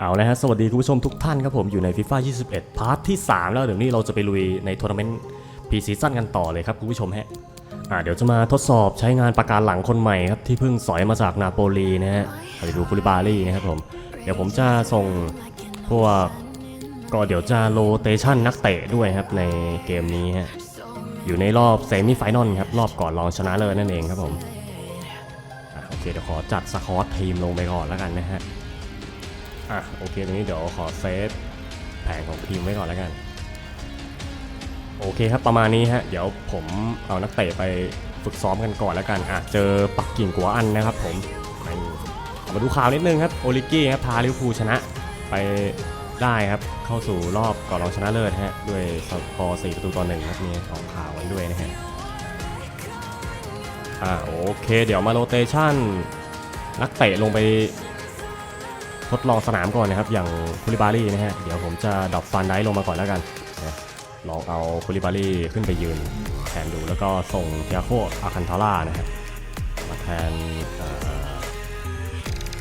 เอาละฮะสวัสดีคุณผู้ชมทุกท่านครับผมอยู่ใน FIFA 21 พาร์ทที่ 3 แล้วเดี๋ยวนี้เราจะไปลุยในทัวร์นาเมนต์พีซีซั่นกันต่อเลยครับคุณผู้ชมฮะอ่าเดี๋ยวจะมาทดสอบใช้งานประการหลังคนใหม่ครับ ที่เพิ่งสอยมาจากนาโปลีนะฮะไปดูคูลิบารี่นะครับผม เดี๋ยวผมจะส่งพวกก็เดี๋ยวจะโรเตชันนักเตะด้วยครับในเกมนี้ฮะอยู่ในรอบเซมิไฟนอลครับรอบก่อนรองชนะเลิศนั่นเองครับผมโอเคเดี๋ยวขอจัดสคอตทีมลงไปก่อนแล้วกันนะฮะ อะโอเคตรงนี้เดี๋ยวขอเซฟแผงของทีมไว้ก่อนแล้วกัน โอเคครับประมาณนี้ฮะเดี๋ยวผมเอานักเตะไปฝึกซ้อมกันก่อนแล้วกันอะเจอปักกิ่งกัวอันนะครับผมไปมาดูข่าวนิดนึงครับโอลิกี้ครับพาลิเวอร์พูชนะไปได้ครับเข้าสู่รอบก่อนรองชนะเลิศฮะด้วยสกอร์4ประตูต่อหนึ่งครับมีออกข่าวไว้ด้วยนะฮะอ่าโอเค เดี๋ยวมาโรเตชันนักเตะลงไป ทดลองสนามก่อนนะครับ อย่างคูลิบารี่นะฮะ เดี๋ยวผมจะดรอปฟันไดลงมาก่อนแล้วกันนะลองเอาคูลิบารี่ขึ้นไปยืนแทนดูแล้วก็ส่งเทียโคอาคันทาร่านะครับมาแทน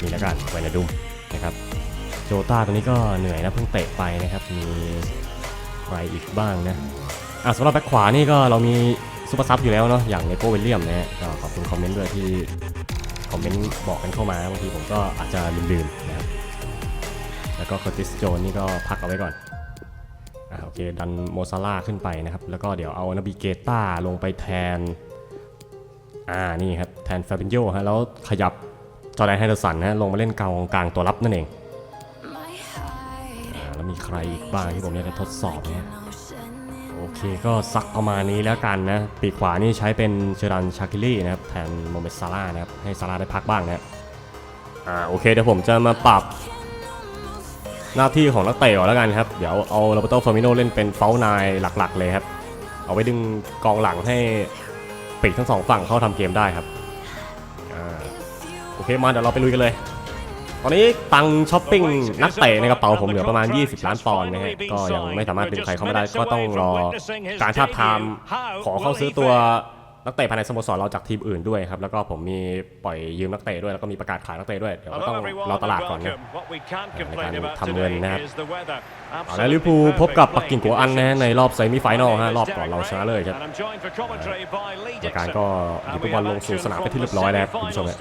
นี่แล้วกันไวนาดุมนะครับโจต้าตัวนี้ก็เหนื่อยนะเพิ่งเตะไปนะครับ มีใครอีกบ้างนะอะสำหรับแบ็คขวานี่ก็เรามีซูเปอร์ซับอยู่แล้วเนาะอย่างเลโก้เวลเลียมนะฮะก็ขอบคุณคอมเมนต์ด้วยที่คอมเมนต์บอกกันเข้ามาบางทีผมก็อาจจะลืมๆนะครับ แล้วก็คอร์ติสโจนนี่ก็พักเอาไว้ก่อนอะโอเคดันโมซาร่าขึ้นไปนะครับ แล้วก็เดี๋ยวเอานาบิเกต้าลงไปแทน อ่านี่ครับแทนฟาบินโยฮะแล้วขยับจอร์แดนไฮเดอร์สันนะลงมาเล่นกลางกลางตัวรับนั่นเองอ่าแล้วมีใครอีกบ้างที่ผมอยากจะทดสอบเนี่ยโอเคก็ซักประมาณนี้แล้วกันนะ ปีกขวานี่ใช้เป็นเชอรันชาคิลี่นะครับ แทนโมเมดซาร่านะครับ ให้ซาร่าได้พักบ้างนะครับอ่าโอเคเดี๋ยวผมจะมาปรับ หน้าที่ของนักเตะก่อนแล้วกันครับ เดี๋ยวเอาโรเบโตฟอร์มิโนเล่นเป็นเฟลนายหลักๆ เลยครับ เอาไว้ดึงกองหลังให้ปีกทั้งสองฝั่งเข้าทำเกมได้ครับอโอเคมาเดี๋ยวเราไปลุยกันเลย ตอนนี้ตังช้อปปิ้งนักเตะในกระเป๋าผมเหลือประมาณ 20 ล้านปอนด์นะฮะก็ยังไม่สามารถดึงใครเข้ามาได้ก็ต้องรอการทาบทามขอเข้าซื้อตัว นักเตะภายในสโมสรเราจากทีมอื่นด้วยครับแล้วก็ผมมีปล่อยยืมนักเตะด้วยแล้วก็มีประกาศขายนักเตะด้วยเดี๋ยวก็ต้องรอตลาดก่อนนะในการทำเงินนะครับเอาละลิเวอร์พูลพบกับปักกิ่งกัวอันนะฮะในรอบเซมิไฟแนลฮะรอบก่อนเราชนะเลยครับประการก็หยิบฟุตบอลลงสู่สนามไปนที่เรียบร้อยแล้วครับคุณผู้ชมฮะ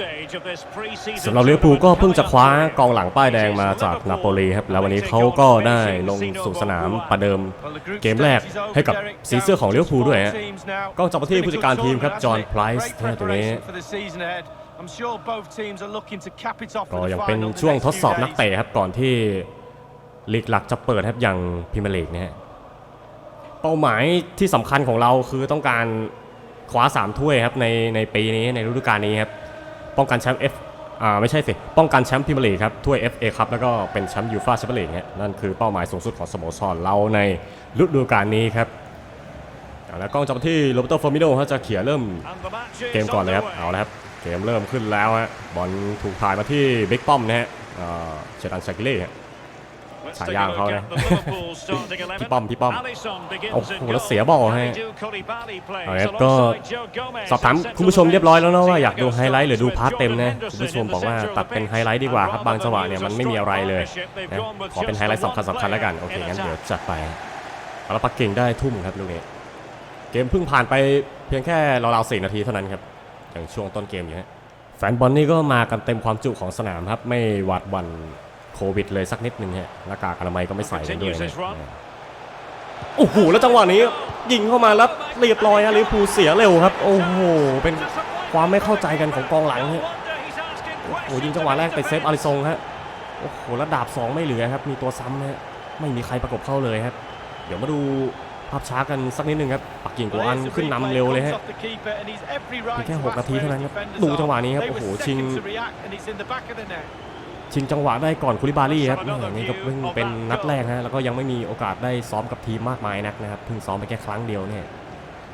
สำหรับลิเวอร์พูลก็เพิ่งจะคว้ากองหลังป้ายแดงมาจากนาโปลีครับแล้ววันนี้เขาก็ได้ลงสู่สนามประเดิมเกมแรกให้กับสีเสื้อของลิเวอร์พูลด้วยฮะก็จับมาที่ผู้จัดการทีมครับ จอห์นไพรส์ตัวนี้ก็ยังเป็นช่วงทดสอบนักเตะครับก่อนที่ลีกหลักจะเปิดครับอย่างพรีเมียร์ลีกนะฮะเป้าหมายที่สำคัญของเราคือต้องการคว้า3ถ้วยครับในในปีนี้ในฤดูกาลนี้ครับป้องกันแชมป์ F อ่าไม่ใช่สิ ป้องกันแชมป์พรีเมียร์ลีกครับถ้วย FA ครับแล้วก็เป็นแชมป์ยูฟ่าแชมเปี้ยนลีกฮะนั่นคือเป้าหมายสูงสุดของสโมสรเราในฤดูกาลนี้ครับเอา แล้วกล้องจับที่โรเบโตฟอร์มิโนเขาจะเขี่ยเริ่มเกมก่อนเลยครับเอาละครับเกมเริ่มขึ้นแล้วฮะบอลถูกถ่ายมาที่บิ๊กป้อมนะฮะเอ่อเชตันชากิเล่ฮะฉายาของเขานะพี่ป้อมพี่ป้อมโอ้โหแล้วเสียบอลให้เอาละก็สอบถามคุณผู้ชมเรียบร้อยแล้วเนาะว่าอยากดูไฮไลท์หรือดูพาร์ทเต็มนะคุณผู้ชมบอกว่าตัดเป็นไฮไลท์ดีกว่าครับบางจังหวะเนี่ยมันไม่มีอะไรเลยนะขอเป็นไฮไลท์สำคัญสำคัญแล้วกันโอเคงั้นเดี๋ยวจัดไปเอาละปักกิ่งได้ทุ่มครับลูกนี้ มเพิ่งผ่านไปเพียงแค่ราวๆสี่นาทีเท่านั้นครับอย่างช่วงต้นเกมอยู่ฮะแฟนบอลนี่ก็มากันเต็มความจุของสนามครับ ไม่หวาดหวันโควิดเลยสักนิดนึงฮะหน้ากากอนามัยก็ไม่ใส่กันด้วยนะโอ้โหแล้วจังหวะนี้ยิงเข้ามาแล้วเรียบร้อยฮะลิเวอร์พูลเสียเร็วครับ โอ้โหเป็นความไม่เข้าใจกันของกองหลังฮะโอ้โหยิงจังหวะแรกไปเซฟอาริซงฮะโอ้โหแล้วดาบสองไม่เหลือครับ มีตัวซ้ำนะฮะไม่มีใครประกบเข้าเลยครับ เดี๋ยวมาดู ภาพช้ากันสักนิดนึงครับปักกิ่งกัวอันขึ้นนำเร็วเลยฮะเพียงแค่หกนาทีเท่านั้นครับดูจังหวะนี้ครับโอ้โหชิง ชิงจังหวะได้ก่อนคูลิบารี่ครับแหม่นี่ก็เพิ่งเป็นนัดแรกฮะแล้วก็ยังไม่มีโอกาสได้ซ้อมกับทีมมากมายนักนะครับเพิ่งซ้อมไปแค่ครั้งเดียวเนี่ย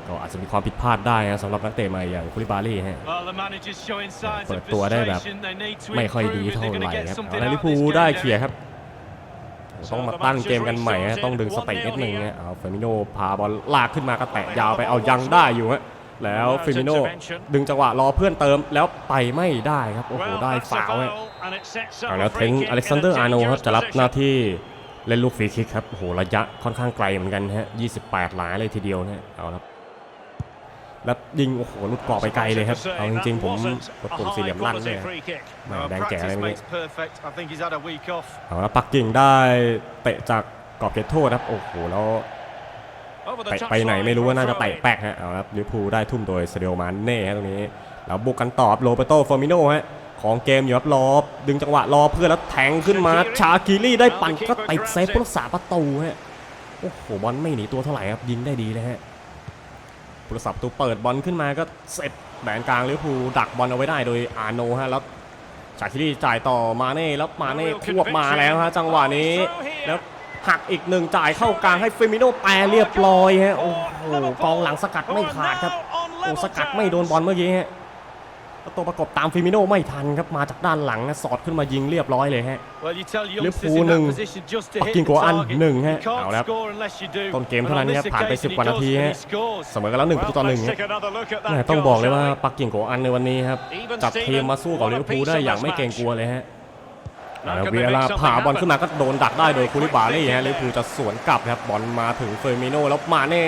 ก็อาจจะมีความผิดพลาดได้นะสำหรับนักเตะใหม่อย่างคูลิบารี่ฮะเปิดตัวได้แบบไม่ไม่ค่ค่ออยยดีดีเท่าเท่าไหไหร่ร่คครัรับบเอาเอาละละลิลิเวอร์เวอร์พูพูลลได้ได้เคเคลีลียยร์ร์คครัรับบ ต้องมาตั้งเกมกันใหม่ฮะต้องดึงสเต็กนิดนึงฮะเอาเฟมิโนพาบอลลากขึ้นมาก็แตะยาวไปเอายังได้อยู่ฮะแล้วเฟมิโนดึงจังหวะรอเพื่อนเติมแล้วไปไม่ได้ครับโอ้โหได้ฟาวล์ฮะ And it sets up เอา a แล้วเทร free น kick อเล็กซาน in เดอ a ร์อาร์โนครับ dangerous จะรับหน้า position. ที่เล่นลูกฟรีคิกครับโอ้โหระยะค่อนข้างไกลเหมือนกันฮะ28 หลาเลยทีเดียวนะฮะเอาครับ แล้วยิงโอ้โหลุดกรอบไปไกลเลยครับเอาจริงๆผมกดปุ่มสี่เหลี่ยมลั่นเลย free kick. แหม่ Well, แดงแก่อะไร practice ไม่รู้ makes perfect. I think he's had a week off. เอาแล้วปักกิ่งได้เตะจากกรอบเขตโทษครับโอ้โหแล้ว Over the เตะ touchline ไปไหนไม่รู้ว่าน่าจะ for a เตะ throw-in. แป๊กฮะเอาครับลิเวอร์พูลได้ทุ่มโดยเซเดลมานเน่ฮะตรงนี้แล้วบุกกันต่อครับโรเบโตฟอร์มิโนฮะของเกมอยู่ครับรอดึงจังหวะรอเพื่อนแล้วแทงขึ้นมาชาคิรี่ได้ปั่นก็ติดเซฟผู้รักษาประตูฮะโอ้โหบอลไม่หนีตัวเท่าไหร่ครับยิงได้ดีเลยฮะผู้ รักษาประตูเปิดบอลขึ้นมาก็เสร็จแบนกลางลิเวอร์พูลดักบอลเอาไว้ได้โดยอาร์โนฮะแล้วชาคิรี่จ่ายต่อมาเน่แล้วมาเน่ควบมาแล้วฮะจังหวะนี้แล้วหักอีกหนึ่งจ่ายเข้ากลางให้เฟมิโนแปรเรียบร้อยฮะโอ้โหกองหลังสกัดไม่ขาดครับโอ้สกัดไม่โดนบอลเมื่อกี้ฮะ แล้วตัวประกบตามฟิมิโนไม่ทันครับมาจากด้านหลังนะสอดขึ้นมายิงเรียบร้อยเลยฮะ Well, you tell youngsters Liverpool in หนึ่ง that position just to ปัก hit กิ่ง the กัวอัน target. หนึ่งฮะ You can't เอาแล้ว score unless you do. ต้นเกม And เท่านั้น on ครับ this ผ่านไป occasion, 10กว่านาที he does, ฮะ and he scores. เสมอกันแล้วหนึ่งประตูต่อหนึ่ง let's ฮะ take another look at แหม่ that ต้อง goal, บอกเลยว่า shall we? ปักกิ่งกัวอันในวันนี้ครับจัดทีมมาสู้กับลิเวอร์พูลได้อย่างไม่เกรงกลัวเลยฮะ Now แล้ว can เว they ลา make something ผ่าบอล happen? ขึ้นมาก็โดนดักได้โดยคูลิบาลี่ฮะลิเวอร์พูลจะสวนกลับครับบอลมาถึงเฟอร์มิโนแล้วมาเน่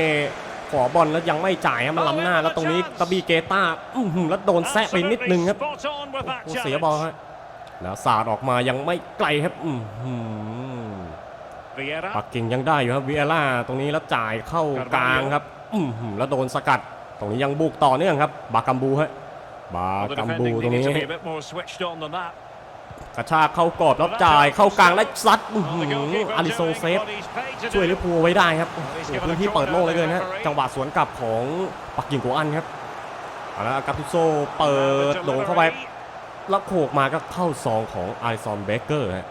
ขอบอลแล้วยังไม่จ่ายฮะมันล้ำหน้าแล้วตรงนี้ตะบีเกต้าอื้อหือแล้วโดนแซะไปนิดนึงครับ Spot on with that โอ้เสียบอล challenge. ฮะแล้วสาดออกมายังไม่ไกลครับอื้อหือ Vieira. ปักกิ่งยังได้อยู่ครับวิเอล่าตรงนี้แล้วจ่ายเข้ากลางครับอื้อหือแล้วโดนสกัด ตรงนี้ยังบุกต่อเนื่องครับ บากัมบูฮะบา Well, the กัมบู defending ตรง needed นี้ to be a bit more switched on than that. กระชากเข้ากรอบแล้วจ่ายเข้ากลางและซัดอื้อ Well, หื the อ goalkeeper อาริโซ doing เซฟ what he's paid to ช่วย do. ลิเวอร์พูลไว้ได้ครับโอ้โหพื้นที่เปิดโล่งเหลยเกินฮะจังหวะสวนกลับของปักกิ่งกัวอันครับเอาละกาตุโซเปิดโด่งเข้าไปแล้วโขกมาก็เข้าซองของอาริซอนเบเกอร์ฮะ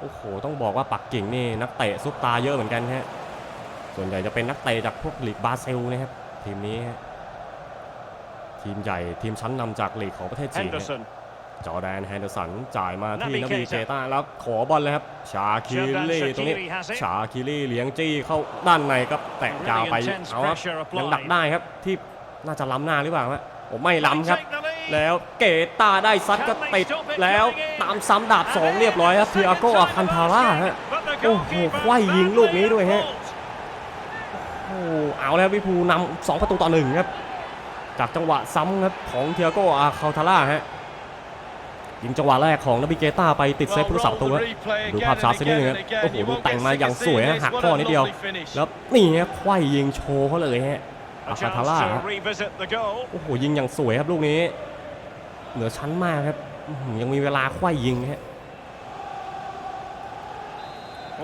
โอ้โหต้องบอกว่าปักกิ่งนี่นักเตะซุปตาเยอะเหมือนกันฮะส่วนใหญ่จะเป็นนักเตะจากพวกลีกบราซิลนะครับทีมนี้ฮะทีมใหญ่ทีมชั้นนำจากลีกของประเทศจีนฮะ Henderson. จอร์แดนแฮนเดอร์สันจ่ายมาที่ Naby นบี Keita เกตาแล้วขอบอลเลยครับ ชาคิลี่ Xherdan ตรงนี้ Shaqiri has it ชาคิลี่เลี้ยงจี้เข้าด้านในครับแตะยาวไป Really intense เอาครับ pressure applied ยังดักได้ครับที่น่าจะล้ำหน้าหรือเปล่าฮะผมไม่ล้ำครับ Take the lead. แล้วเกตาได้ซัดก็ติดแล้วตามซ้ำดาบสองเรียบร้อยครับทีอาโกอาคันทาร่าฮะ But the โอ้โห goalkeeper ไขว้ยิงลูกนี้ด้วยฮะ fault. โอ้โหเอาแล้ววิภูนำสองประตูต่อหนึ่งครับ จากจังหวะซ้ำครับของเทียโกอาคาทาร่าฮะ ยิงจังหวะแรกของนบิเกต้าไปติดเซฟ Well, ผู้รักษาประตู roll ฮะ the replay ดู again ภาพช้า and สักนิดนึง again ครับ and again. โอ้โห You ดู won't แต่ง get มา sick อย่าง of สวย seeing ฮะ this. หัก What ข้อ a นิดเดียว lovely finish. แล้วนี่ฮะไขว้ยิงโชว์เขาเลยฮะ A อาคา chance ทาร่าฮะ to revisit the goal. โอ้โหยิงอย่างสวยครับลูกนี้ เหนือชั้นมากครับอื้อหือยังมีเวลาไขว้ยิงฮะ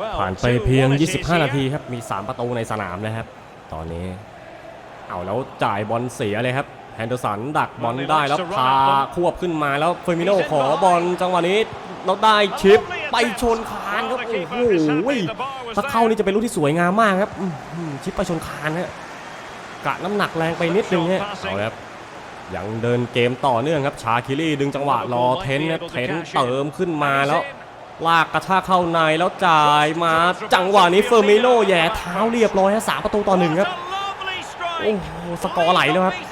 Well, ผ่านไป2-1เพียง it is 25 here. นาทีครับ มี 3 ประตูในสนามนะครับ ตอนนี้ เอาแล้วจ่ายบอลเสียเลยครับ แฮนเดอร์สันดักบอลได้แล้วพาควบขึ้นมาแล้วเฟอร์มิโนขอบอลจังหวะนี้แล้วได้ชิปไปชนคานครับโอ้โหถ้าเข้านี่จะเป็นลูกที่สวยงามมากครับอื้อหือชิปไปชนคานฮะกะน้ำหนักแรงไปนิดนึงฮะเอาละครับยังเดินเกมต่อเนื่องครับชาคิรี่ดึงจังหวะรอเทนครับเทนเติมขึ้นมาแล้ว ลากกระชากเข้าในแล้วจ่ายมาจังหวะนี้เฟอร์มิโนแหย่เท้าเรียบร้อยฮะสามประตูต่อหนึ่งครับโอ้โหสกอร์ไหลแล้วครับผ่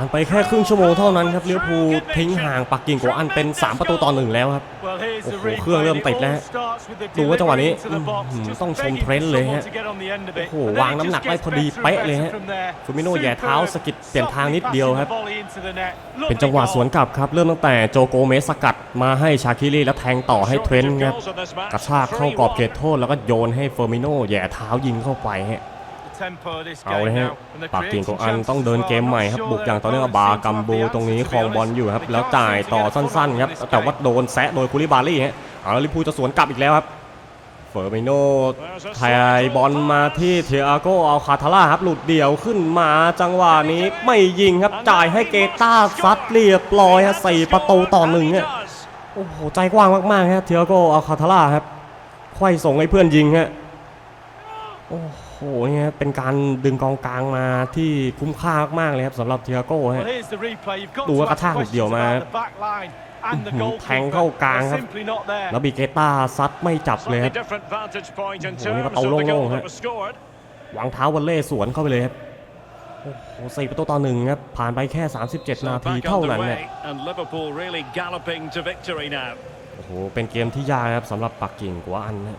านไปแค่ครึ่งชั่วโมงเท่านั้นครับลิเวอร์พูลทิ้งห่างปักกิ่งกัวอันเป็น 3 ประตูต่อหนึ่งแล้วครับ โอ้โห เครื่องเริ่มติดแล้วดูว่าจังหวะนี้ต้องชมเทรนต์เลยฮะ โอ้โห วางน้ำหนักได้พอดีเป๊ะเลยฮะฟูมิโน่แย่เท้าสกิดเปลี่ยนทางนิดเดียวครับ เป็นจังหวะสวนกลับครับ เริ่มตั้งแต่โจโกเมสสกัดมาให้ชาคิรี่แล้วแทงต่อให้เทรนต์ครับกระชากเข้ากรอบเขตโทษแล้วก็โยนให้เฟอร์มิโนแย่เท้ายิงเข้าไปฮะ The tempo of this เอาเลย game ฮะ now. And the ปากกิ่ง creating ของอัน chances ต้องเดิน as เก well. ม I'm ใหม่ not ครับ sure บุกอย่างต่อเนื่อง their บา opponents กัม seem to บู have the ตรงนี้ answers, ครอง to be บอล honest. อยู่ครับ They แล้ว can't จ่าย seem to ต่อ get a สั้น foothold ๆครับ in this แต่ว่า game. โดนแซะโดยคูลิบาลี่ฮะเอาแล้วลิเวอร์พูลจะสวนกลับอีกแล้วครับเฟอร์มิโนไทยบอลมาที่เทียโกอัลคาทาร่าครับหลุดเดี่ยวขึ้นมาจังหวะนี้ไม่ยิงครับจ่ายให้เกต้าซัดเรียบร้อยฮะสี่ประตูต่อหนึ่งเนี่ยโอ้โหใจกว้างมากๆฮะเทียโกอัลคาทาร่าครับไขว้ส่งให้เพื่อนยิงฮะโอ้โห เนี่ยเป็นการดึงกองกลางมาที่คุ้มค่ามากๆเลยครับสำหรับเทียโก Well, ฮะ here's the replay. You've got ดู to ว่ากระ ask ชากหลุดเดี่ยว questions มา about the back line and the อื้อหือแทง goalkeeper. เข้ากลาง They're ครับ simply not there. แล้วบีเกต้าซัดไม่จับเลยครับ Slightly different vantage point in Oh, ini terms patau of the goal long-long, that ha. was scored. วางเท้าวอลเล่สวนเข้าไปเลยครับโอ้โหสี่ประตูต่อหนึ่งครับ ผ่านไปแค่ 37 นา So ที back เท่านั้น underway, เนี่ย and Liverpool really galloping to victory now. โอ้โห เป็นเกมที่ยากครับสำหรับปักกิ่งกว่าอันนะ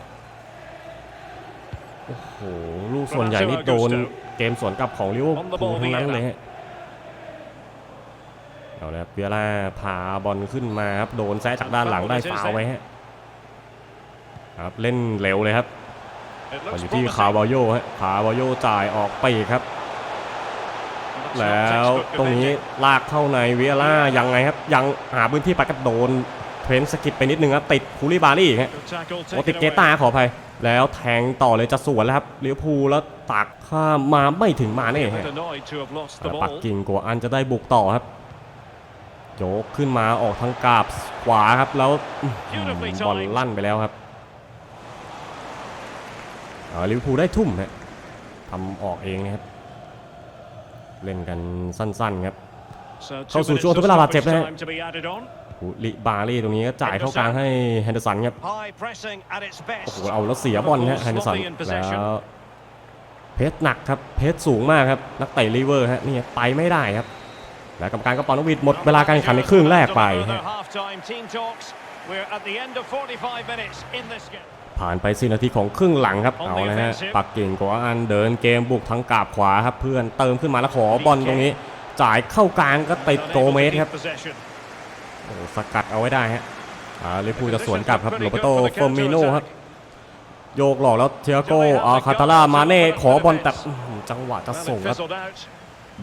โอ้โหลูกส่วนใหญ่นี่โดนเกมสวนกลับของลิเวอร์พูลทั้งนั้นเลยฮะเอาละครับเบียร่าพาบอลขึ้นมาครับโดนแซะจากด้านหลังได้ฟาวล์ไว้ฮะครับเล่นเร็วเลยครับ It มา looks อยู่ที่ promising. คาร์บาโยฮะคาร์บาโยจ่ายออกไปอีกครับ That's not แล้ว textbook ตรงนี้ defending. ลากเข้าในเวียร่ายังไงครับ ยังหาพื้นที่ไปกระโดน เทรนต์สกิดไปนิดนึงครับติดคูลิบารี่อีกฮะ Good tackle โอติด taken เก away. ตาขออภัย แล้วแทงต่อเลยจะสวนแล้วครับลิเวอร์พูลแล้วตักข้ามมาไม่ถึงมาเน่ A ฮะ bit annoyed to have lost the ปัก ball. กิ่งกัวอันจะได้บุกต่อครับโยกขึ้นมาออกทางกาบขวาครับแล้วอื้อหือบอลลั่นไปแล้วครับอ่าลิเวอร์พูลได้ทุ่มฮะทำออกเองนะครับ เล่นกันสั้นๆครับ So เข้า two สู่ minutes ช่วง of ทดเวลาบาดเจ็บ stoppage นะฮะ time to be added on. คูลิบารี่ตรงนี้ก็จ่ายเข้ากลางให้แฮนเดอร์สันครับ High pressing at its โอ้โห best. เอาแล้วเสียบอลฮะแฮนเดอร์สัน Sloppy in possession แล้วเพชรหนักครับ เพชรสูงมากครับ นักเตะลิเวอร์ฮะนี่ไปไม่ได้ครับ แล้วกรรมการก็เปอนกหวิดหมดเวลาการแข่งขันในครึ่งแรกไป Further ฮะ half-time team talks. We're at the end of 45 minutes in this game. ผ่านไป4นาทีของครึ่งหลังครับ On the เอานะฮะ offensive ปักกิ่งกว่าอันเดินเกมบุกทั้งกาบขวาครับ เพื่อนเติมขึ้นมาแล้วขอบอลตรงนี้ จ่ายเข้ากลางก็ติด Unable โก to เมส keep ครับ possession. โอ้โหสกัดเอาไว้ได้ฮะอ่าลิเวอร์พูลจะสวนกลับครับโรเบโตเฟอร์มิโนครับ โยกหลอกแล้วเทียโกอาคาตาล่ามาเน่ขอบอลแต่อื้อหือจังหวะจะ Well, ส่ง it ครับ fizzled out.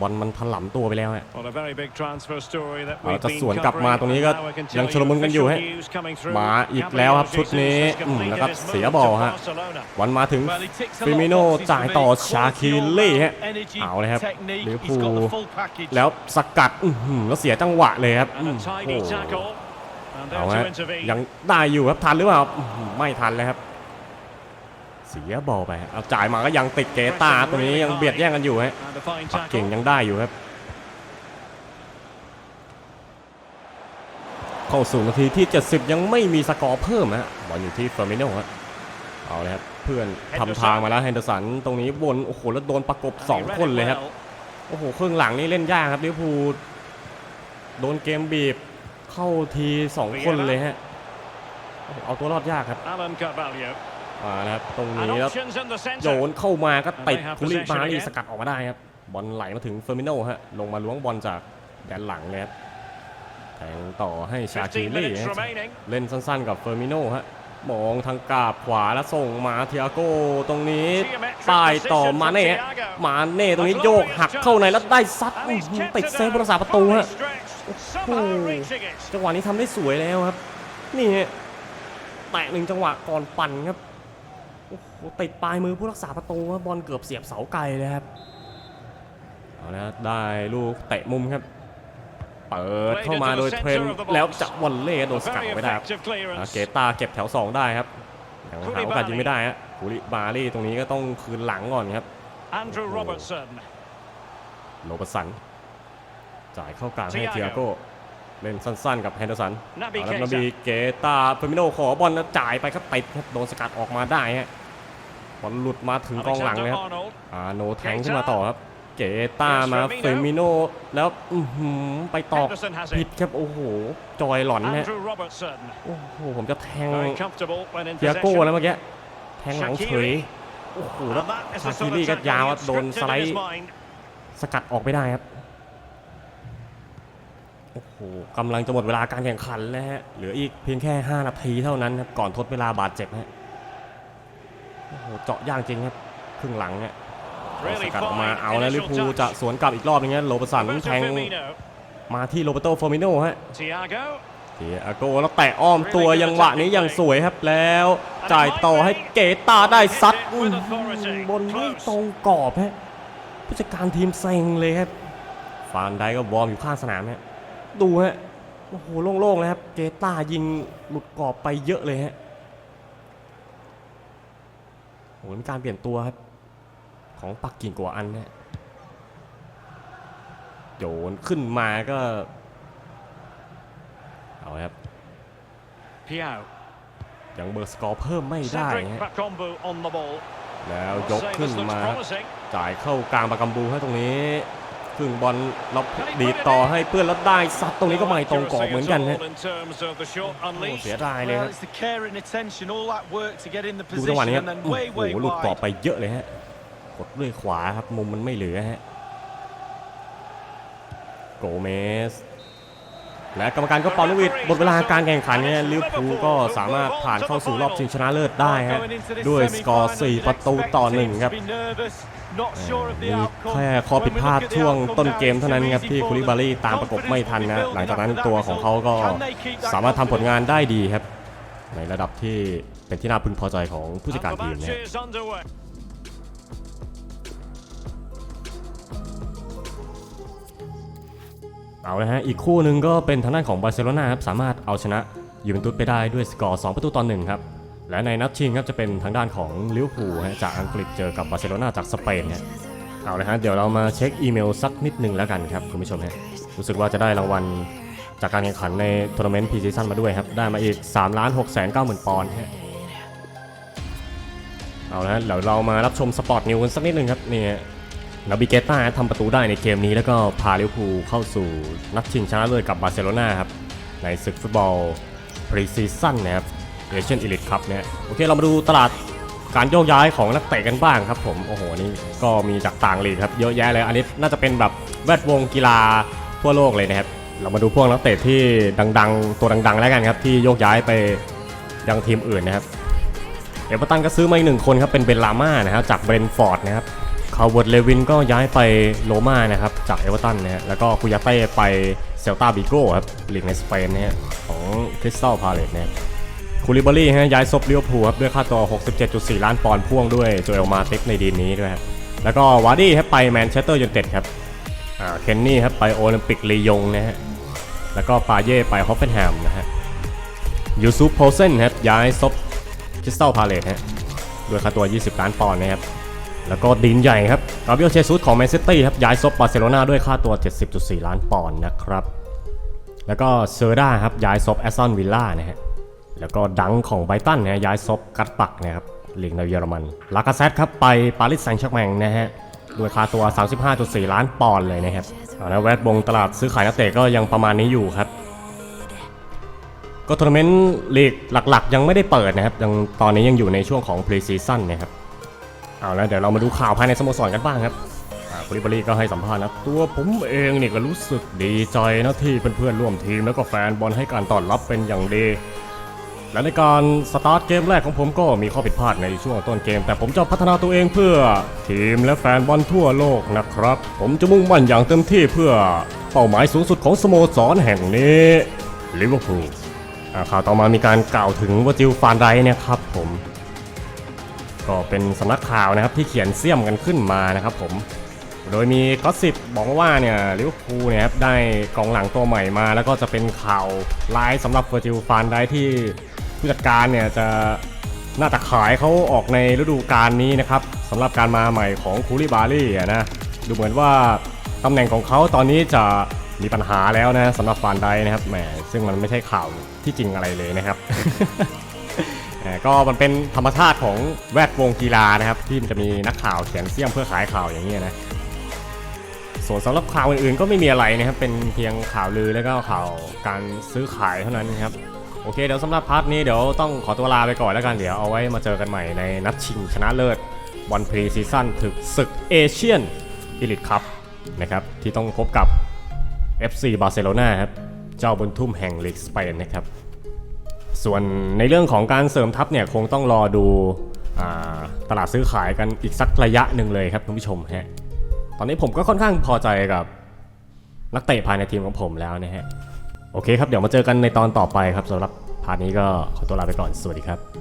บอลมันถลำตัวไปแล้วฮะ Well, a very big transfer story that เอา we've จะ been สวนกลับมา covering, ตรงนี้ก็ and now I can ยัง tell ชุลมุนกันอยู่ you ฮะ official news coming through. มาอีกแล้วครับชุดนี้ Gabriel Jesus อืม has แล้วก็ completed his เสีย move บอล to ฮะ Barcelona. วันมาถึง Well, he ticks a lot of Firmino boxes จ่าย for ต่อ me. ชาคิ Quality ลี่ all ฮะ round, energy, เอาเลยครับ technique, ลิเวอร์ he's got พูล the full package. แล้วสกัดอื้อหือแล้วเสียจังหวะเลยครับ And อื้ a อ tidy โห tackle. And เอา there ฮะ to intervene. ยังได้อยู่ครับทันหรือเปล่าอื้อหือไม่ทันเลยครับ เสียบอลไปฮะเอาจ่ายมาก็ยังติดเกตาตรงนี้ยังเบียดแย่งกันอยู่ฮะ And a fine ปักกิ่ง tackle. ยังได้อยู่ครับ เข้าสู่นาทีที่ 70 ยังไม่มีสกอร์เพิ่มฮะบอลอยู่ที่เฟอร์มิโน่ฮะเอาเลยครับเพื่อนทำทางมาแล้วแฮนเดอร์สันตรงนี้วนโอ้โหแล้วโดนประกบ And he 2 read คน it เลยครับ well. โอ้โหครึ่งหลังนี่เล่นยากครับลิเวอร์พูลโดนเกมบีบเข้าที 2 คนเลยฮะโอ้โหเอาตัวรอดยากครับ Alan Carvalho. มาแล้วครับตรง And นี้แล้ว options in the โย centre. นเข้ามาก็ติด And they have คุริ possession มารี again สกัดออกมาได้ครับบอลไหลมาถึงเฟอร์มิโน่ฮะลงมาล้วงบอลจากแดนหลังเลยครับแทงต่อให้ชาคิ15ลี่ minutes ฮะ remaining. เล่นสั้นๆกับเฟอร์มิโน่ฮะมองทางกาบขวาแล้วส่งมาเทียโก้ตรงนี้ Geometric ป้ายต่อ precision มา from เน่ฮะ Thiago. มาเน่ตรงนี้โยกหักเข้าในแล้วได้ซัด And อื้อ he's หือ kept ติด it เซฟ out. ผู้รักษาประตูฮะ Fully stretched. Somehow reaching it. จังหวะนี้ทำได้สวยแล้วครับ นี่ฮะแตะหนึ่งจังหวะก่อนปั่นครับ โอ้โหติดปลายมือผู้รักษาประตูครับบอลเกือบเสียบเสาไกลเลยครับเอาละได้ลูกเตะมุมครับ เปิดเข้ามาโดยเทรนต์แล้วจะวอลเล่โดน A สกัด very ไม่ได้ครับ effective อ่า clearance. เกตาเก็บแถว 2 ได้ครับยังหาโอกาสยิงไม่ได้ฮะกุลิบารี่ตรงนี้ก็ต้องคืนหลังก่อนครับ Andrew Robertson. โรเบร์ตสันจ่ายเข้ากลางให้ Thiago เทียโก้ เล่นสั้นๆกับแฮนเดอร์สัน Naby เอาละ Keita นาบีเกตาเฟอร์มิโนขอบอลแล้วจ่ายไปครับติดครับโดนสกัดออกมาได้ฮะบอลหลุดมาถึงกองหลังเลยครับ Alexander Arnold. อาโนแทงขึ้นมาต่อครับ เกตามาเฟอร์มิโนแล้วอื้อหือไปตอก Henderson has ผิด it. ครับโอ้โหจอยหลอนนะ Andrew Robertson. โอ้โหผมจะแทง Very comfortable when in เทียโก้ possession. แล้วเมื่อกี้แทงหลังเฉยโอ้โหแล้ว And that is ชา the คิ sort ลี่ of ก็ tackle ยาว he อะ had โดน scripted สไล in his ด์ mind. สกัดออกไม่ได้ครับโอ้โหกำลังจะหมดเวลาการแข่งขันแล้วฮะเหลืออีกเพียงแค่ 5 นาทีเท่านั้นครับก่อนทดเวลาบาดเจ็บฮะโอ้โหเจาะย่างจริงครับครึ่งหลังเนี่ยเอา Really สกัดออกมา fine เอาแล้วลิ initial เวอร์พูล touch. จะสวนกลับอีกรอบนึงฮะโรเบร์ตสัน Roberto แทง Firmino. มาที่โรเบร์โตฟอร์มิโนฮะ Thiago. เทียโกแล้วแตะอ้อมตัวยังหวะนี้ยังสวยครับแล้ว จ่ายต่อให้เกตาได้ซัดอื้อหือบนไม่ตรงกรอบฮะผู้จัดการทีมเซ็งเลยครับฟานไดก็วอร์มอยู่ข้างสนามฮะ ดูฮะโอ้โหโล่งๆเลยครับเกตายิงหลุดกรอบไปเยอะเลยฮะโอ้โหมีการเปลี่ยนตัวครับ ของปักกิ่งกัวอันฮะโยนขึ้นมาก็ เอาครับ Piao. ยังเบอร์สกอร์เพิ่มไม่ได้ Cedric ฮะ Bakombu on the ball. แล้วยก Say ขึ้น this looks มาครับ promising. จ่ายเข้ากลางปากกัมบูให้ตรงนี้ ครึ่งบอลเราดีดต่อให้เพื่อนแล้วได้ซัดตรงนี้ก็ไม่ตรงกรอบเหมือนกันฮะเสียดายเลย Well, ครับดูจังหวะนี้ครับโอ้โหหลุดกรอบไปเยอะเลยฮะกดด้วยขวาครับมุมมันไม่เหลือฮะโกเมสและกรรมการก็เป่านกหวีดหมดเวลาการแข่งขันเนี่ยลิเวอร์พูลก็สามารถผ่านเข้าสู่รอบชิงชนะเลิศได้ฮะด้วยสกอร์ 4 ประตูต่อหนึ่งครับ teams to be nervous, not sure of the มี outcome. แค่ข้อผิดพลาด When we look at the ช่วง outcome ต้น now, เกมเท่านั้นครับ it's ที่ too คูลิ easy บา for รี them. ตามประกบไม่ทันนะ Confidence หลังจากนั้น building ตัว after ของ that เขาก็ result. Can they keep that สามารถทำผลงาน confidence? ได้ดีครับ ในระดับที่เป็นที่น่าพึงพอใจของผู้จัด And การ the ทีม match นะฮะ is underway. เอาละฮะ อีกคู่หนึ่งก็เป็นทางด้านของบาร์เซโลนาครับ สามารถเอาชนะยูเวนตุสไปได้ด้วยสกอร์ 2 ประตูต่อหนึ่งครับ และในนัดชิงครับจะเป็นทางด้านของลิเวอร์พูลฮะจากอังกฤษเจอกับบาร์เซโลนาจากสเปนฮะเอาละฮะเดี๋ยวเรามาเช็คอีเมลสักนิดหนึ่งแล้วกันครับคุณผู้ชมฮะรู้สึกว่าจะได้รางวัลจากการแข่งขันในทัวร์นาเมนต์พรีซีซั่นมาด้วยครับ ได้มาอีก3ล้าน6แสน9หมื่นปอนด์ฮะเอาละฮะเดี๋ยวเรามารับชมสปอร์ตนิวกันสักนิดหนึ่งครับนี่ฮะนาบิเกต้าทำประตูได้ในเกมนี้แล้วก็พาลิเวอร์พูลเข้าสู่นัดชิงชนะเลิศกับบาร์เซโลนาครับในศึกฟุตบอลพรีซีซั่นนะครับ เอเชียนอีลิทครับเนี่ยโอเคเรามาดูตลาดการโยกย้ายของนักเตะกันบ้างครับผมโอ้โหนี่ก็มีจากต่างลีกครับเยอะแยะเลยอันนี้น่าจะเป็นแบบแวดวงกีฬาทั่วโลกเลยนะครับเรามาดูพวกนักเตะที่ดังๆ ตัวดังๆ แล้วกันครับที่โยกย้ายไปยังทีมอื่นนะครับเอเวอร์ตันก็ซื้อมาอีกหนึ่งคนครับเป็นเบนลาม่านะครับจากเบรนฟอร์ดนะครับคาวเวิร์ดเลวินก็ย้ายไปโรม่านะครับจากเอเวอร์ตันนะฮะแล้วก็คุยาเต้ไปเซลตาบิโก้ครับลีกในสเปนนะฮะของคริสตัลพาเลตนะครับ คูลิบารี่ฮะย้ายซบลิเวอร์พูลครับด้วยค่าตัว 67.4 ล้านปอนด์พ่วงด้วยโจเอลมาติฟในดีลนี้ด้วยครับแล้วก็วาร์ดี้ครับไปแมนเชสเตอร์ยูไนเต็ดครับอ่าเคนนี่ครับไปโอลิมปิกลียงนะฮะแล้วก็ปาเย่ไปฮอฟเฟนแฮมนะฮะยูซุปโพเซนครับย้ายซบคริสตัลพาเลตฮะด้วยค่าตัว 20 ล้านปอนด์นะครับแล้วก็ดินใหญ่ครับกาเบียลเชซุสของแมนซิตี้ครับย้ายซบบาร์เซโลนาด้วยค่าตัว 70.4 ล้านปอนด์นะครับแล้วก็เซอร์ด้าครับย้ายซบแอสตันวิลล่านะฮะ แล้วก็ดังของไบตันนะย้ายซบกัตปักนะครับลีกในเยอรมัน ลากาเซตครับไปปารีสแซงต์แชร์กแมงนะฮะด้วยค่าตัว 35.4 ล้านปอนด์เลยนะครับเอาละแวดวงตลาดซื้อขายนักเตะก็ยังประมาณนี้อยู่ครับ ก็ทัวร์นาเมนต์ลีกหลักๆ ยังไม่ได้เปิดนะครับยังตอนนี้ยังอยู่ในช่วงของ pre season นะครับเอาแล้วเดี๋ยวเรามาดูข่าวภายในสโมสรกันบ้างครับคุริบารีก็ให้สัมภาษณ์นะตัวผมเองเนี่ยก็รู้สึกดีใจนะที่เพื่อนๆร่วมทีมแล้วก็แฟนบอลให้การต้อนรับเป็นอย่างดี และในการสตาร์ทเกมแรกของผมก็มีข้อผิดพลาดในช่วงต้นเกม แต่ผมจะพัฒนาตัวเองเพื่อทีมและแฟนบอลทั่วโลกนะครับ ผมจะมุ่งมั่นอย่างเต็มที่เพื่อเป้าหมายสูงสุดของสโมสรแห่งนี้ลิเวอร์พูลข่าวต่อมามีการกล่าวถึงวอจิลฟานไรท์เนะครับผม ก็เป็นสำนักข่าวนะครับที่เขียนเสี่ยมกันขึ้นมานะครับผมโดยมีก็สิบบอกว่าเนี่ยลิเวอร์พูลเนี่ยครับได้กองหลังตัวใหม่มา แล้วก็จะเป็นข่าวร้ายสำหรับวอจิลฟานไรท์ที่ ผู้จัดการเนี่ยจะน่าจะขายเขาออกในฤดูกาลนี้นะครับสำหรับการมาใหม่ของคูลิบารี่นะดูเหมือนว่าตำแหน่งของเขาตอนนี้จะมีปัญหาแล้วนะสำหรับฟานไดนะครับแหมซึ่งมันไม่ใช่ข่าวที่จริงอะไรเลยนะครับ ก็มันเป็นธรรมชาติของแวดวงกีฬานะครับที่มันจะมีนักข่าวเขียนเสี่ยมเพื่อขายข่าวอย่างนี้นะส่วนสำหรับข่าวอื่นๆ ก็ไม่มีอะไรนะครับเป็นเพียงข่าวลือแล้วก็ข่าวการซื้อขายเท่านั้นนครับ โอเคเดี๋ยวสำหรับพาร์ทนี้เดี๋ยวต้องขอตัวลาไปก่อนแล้วกันเดี๋ยวเอาไว้มาเจอกันใหม่ในนัดชิงชนะเลิศบอลพรีซีซั่นถึกศึกเอเชียนอีลิทคัพนะครับที่ต้องพบกับ FC บาร์เซโลนาครับเจ้าบุญทุ่มแห่งลีกสเปนนะครับส่วนในเรื่องของการเสริมทัพเนี่ยคงต้องรอดูอตลาดซื้อขายกันอีกสักระยะหนึ่งเลยครับคุณผู้ชมฮะตอนนี้ผมก็ค่อนข้างพอใจกับนักเตะภายในทีมของผมแล้วนะฮะ โอเคครับ เดี๋ยวมาเจอกันในตอนต่อไปครับสำหรับพาร์ทนี้ก็ขอตัวลาไปก่อน สวัสดีครับ